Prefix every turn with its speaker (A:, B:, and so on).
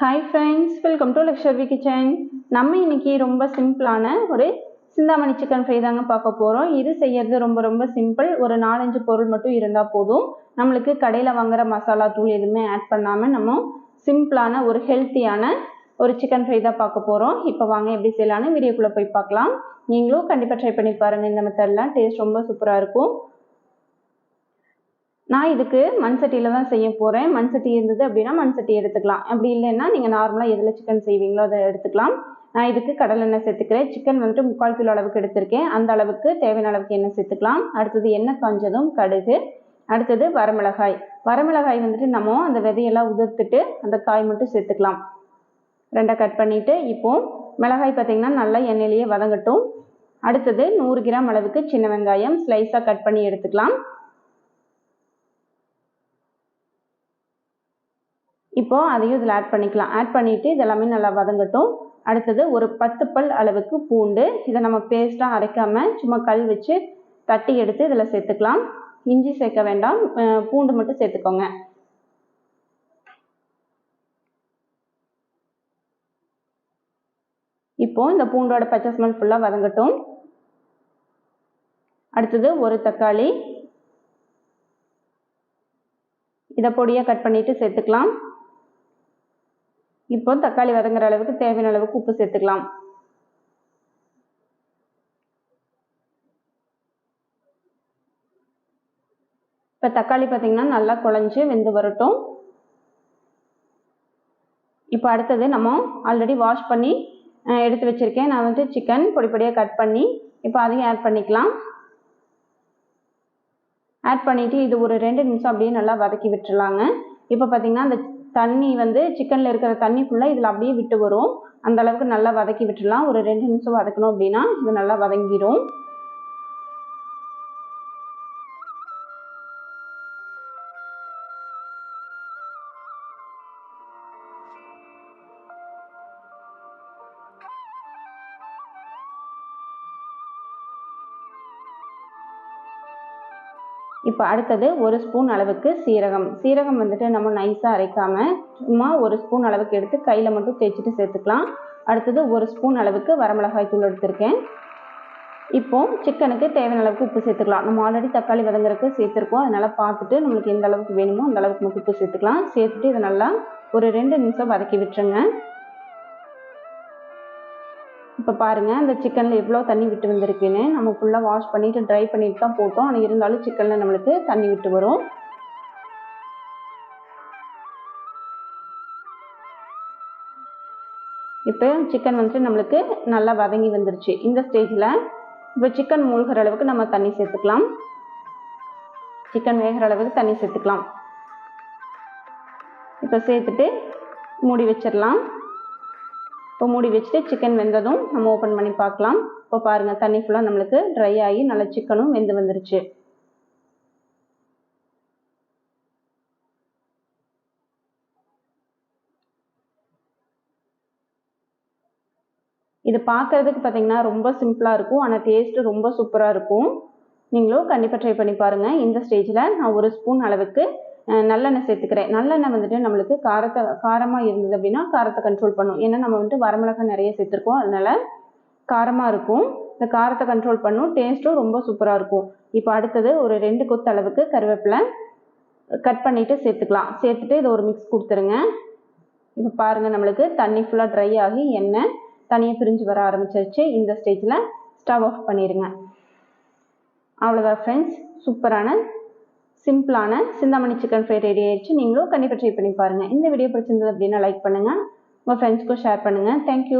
A: Hi friends welcome to லக்ஷர்வி kitchen நம்ம இன்னைக்கு ரொம்ப சிம்பிளான ஒரு சிந்தாமணி சிக்கன் ஃப்ரை தாங்க பார்க்க போகிறோம் இது செய்யறது ரொம்ப ரொம்ப சிம்பிள் ஒரு நாலஞ்சு பொருள் மட்டும் இருந்தால் போதும். நம்மளுக்கு கடையில் வாங்குற மசாலா தூள் எதுவுமே ஆட் பண்ணாமல் நம்ம சிம்பிளான ஒரு ஹெல்த்தியான ஒரு சிக்கன் ஃப்ரை தான் பார்க்க போகிறோம் இப்போ வாங்க எப்படி செய்யலான்னு வீடியோக்குள்ளே போய் பார்க்கலாம். நீங்களும் கண்டிப்பாக ட்ரை பண்ணி பாருங்கள் இந்த மெத்தடில் டேஸ்ட் ரொம்ப சூப்பராக இருக்கும். நான் இதுக்கு மண் சட்டியில் தான் செய்ய போகிறேன் மண் சட்டி இருந்தது அப்படின்னா மண் சட்டி எடுத்துக்கலாம். அப்படி இல்லைன்னா நீங்கள் நார்மலாக எதில் சிக்கன் செய்வீங்களோ அதை எடுத்துக்கலாம். நான் இதுக்கு கடலெண்ணெய் சேர்த்துக்கிறேன். சிக்கன் வந்துட்டு முக்கால் கிலோ அளவுக்கு எடுத்திருக்கேன். அந்த அளவுக்கு தேவையான அளவுக்கு எண்ணெய் சேர்த்துக்கலாம். அடுத்தது எண்ணெய் காஞ்சதும் கடுகு. அடுத்தது வரமிளகாய். வரமிளகாய் வந்துட்டு நம்ம அந்த விதையெல்லாம் உதிர்த்துட்டு அந்த காய் மட்டும் சேர்த்துக்கலாம். ரெண்டாக கட் பண்ணிவிட்டு இப்போது மிளகாய் பார்த்திங்கன்னா நல்லா எண்ணெயிலேயே வதங்கட்டும். அடுத்தது நூறு கிராம் அளவுக்கு சின்ன வெங்காயம். ஸ்லைஸாக கட் பண்ணி எடுத்துக்கலாம். இப்போ அதையும் இதில் ஆட் பண்ணிக்கலாம். ஆட் பண்ணிவிட்டு இதெல்லாமே நல்லா வதங்கட்டும். அடுத்தது ஒரு பத்து பல் அளவுக்கு பூண்டு. இதை நம்ம பேஸ்ட்டாக அரைக்காமல் சும்மா கல் வச்சு தட்டி எடுத்து இதில் சேர்த்துக்கலாம். இஞ்சி சேர்க்க வேண்டாம். பூண்டு மட்டும் சேர்த்துக்கோங்க. இப்போ இந்த பூண்டோட பச்சை ஸ்மெல் ஃபுல்லாக வதங்கட்டும். அடுத்தது ஒரு தக்காளி. இதை பொடியாக கட் பண்ணிட்டு சேர்த்துக்கலாம். இப்போ தக்காளி வதங்குற அளவுக்கு தேவையான அளவுக்கு உப்பு சேர்த்துக்கலாம். இப்போ தக்காளி பார்த்தீங்கன்னா நல்லா குழஞ்சி வெந்து வரட்டும். இப்போ அடுத்தது நம்ம ஆல்ரெடி வாஷ் பண்ணி எடுத்து வச்சுருக்கேன். நான் வந்து சிக்கன் பொடிப்பொடியாக கட் பண்ணி இப்போ அதையும் ஆட் பண்ணிக்கலாம். ஆட் பண்ணிவிட்டு இது ஒரு ரெண்டு நிமிஷம் அப்படியே நல்லா வதக்கி விட்டுருலாங்க இப்போ பார்த்தீங்கன்னா அந்த தண்ணி வந்து சிக்கனில் இருக்கிற தண்ணி ஃபுல்லாக இதில் அப்படியே விட்டு வரும். அந்த அளவுக்கு நல்லா வதக்கி விட்டுடலாம். ஒரு ரெண்டு நிமிஷம் வதக்கணும் அப்படின்னா இது நல்லா வதங்கிடும் இப்போ அடுத்தது ஒரு ஸ்பூன் அளவுக்கு சீரகம். சீரகம் வந்துட்டு நம்ம நைஸாக அரைக்காமல் சும்மா ஒரு ஸ்பூன் அளவுக்கு எடுத்து கையில் மட்டும் தேய்ச்சிட்டு சேர்த்துக்கலாம். அடுத்தது ஒரு ஸ்பூன் அளவுக்கு வரமிளகாய் தூள் எடுத்திருக்கேன். இப்போ சிக்கனுக்கு தேவையான அளவுக்கு உப்பு சேர்த்துக்கலாம். நம்ம ஆல்ரெடி தக்காளி வதங்குறதுக்கு சேர்த்துருக்கோம். அதனால் பார்த்துட்டு நம்மளுக்கு எந்த அளவுக்கு வேணுமோ அந்த அளவுக்கு மட்டும் உப்பு சேர்த்துக்கலாம். சேர்த்துட்டு இதை நல்லா ஒரு ரெண்டு நிமிஷம் வதக்கி விட்டுருங்க. இப்போ பாருங்கள் அந்த சிக்கனில் எவ்வளோ தண்ணி விட்டு வந்திருக்குன்னு நம்ம ஃபுல்லாக வாஷ் பண்ணிவிட்டு ட்ரை பண்ணிட்டு தான் போட்டோம். ஆனால் இருந்தாலும் சிக்கனில் நம்மளுக்கு தண்ணி விட்டு வரும். இப்போ சிக்கன் வந்துட்டு நம்மளுக்கு நல்லா வதங்கி வந்துருச்சு. இந்த ஸ்டேஜில் இப்போ சிக்கன் மூழ்கிற அளவுக்கு நம்ம தண்ணி சேர்த்துக்கலாம். சிக்கன் வேகிற அளவுக்கு தண்ணி சேர்த்துக்கலாம். இப்போ சேர்த்துட்டு மூடி வச்சிடலாம். இப்போ மூடி வச்சுட்டு சிக்கன் வெந்ததும் நம்ம ஓப்பன் பண்ணி பார்க்கலாம். இப்போ பாருங்கள் தண்ணி ஃபுல்லாக நம்மளுக்கு ட்ரை ஆகி நல்லா சிக்கனும் வெந்து வந்துருச்சு. இது பார்க்கறதுக்கு பார்த்தீங்கன்னா ரொம்ப சிம்பிளாக இருக்கும். ஆனால் டேஸ்ட்டு ரொம்ப சூப்பராக இருக்கும். நீங்களும் கண்டிப்பாக ட்ரை பண்ணி பாருங்கள் இந்த ஸ்டேஜில் நான் ஒரு ஸ்பூன் அளவுக்கு நல்லெண்ணெய் சேர்த்துக்கிறேன். நல்லெண்ணெய் வந்துட்டு நம்மளுக்கு காரத்தை காரமாக இருந்தது அப்படின்னா காரத்தை கண்ட்ரோல் பண்ணும். ஏன்னா நம்ம வந்துட்டு வரமிளகாய் நிறைய சேர்த்துருக்கோம். அதனால காரமாக இருக்கும். இந்த காரத்தை கண்ட்ரோல் பண்ணும். டேஸ்ட்டும் ரொம்ப சூப்பராக இருக்கும். இப்போ அடுத்தது ஒரு ரெண்டு கொத்து அளவுக்கு கருவேப்பிலை கட் பண்ணிவிட்டு சேர்த்துக்கலாம். சேர்த்துட்டு இதை ஒரு மிக்ஸ் கொடுத்துருங்க. இப்போ பாருங்கள் நம்மளுக்கு தண்ணி ஃபுல்லாக ட்ரை ஆகி எண்ணெய் தனியாக பிரிஞ்சு வர ஆரம்பிச்சிருச்சு. இந்த ஸ்டேஜில் ஸ்டவ் ஆஃப் பண்ணிடுங்க அவ்வளோதான் ஃப்ரெண்ட்ஸ் சூப்பரான சிம்பிளான சிந்தாமணி சிக்கன் ஃப்ரை ரெடி ஆயிடுச்சு. நீங்களும் கண்டிப்பாக ட்ரை பண்ணி பாருங்கள் இந்த வீடியோ பிடிச்சிருந்தது அப்படின்னா லைக் பண்ணுங்கள் உங்கள் ஃப்ரெண்ட்ஸ்க்கும் ஷேர் பண்ணுங்கள் தேங்க்யூ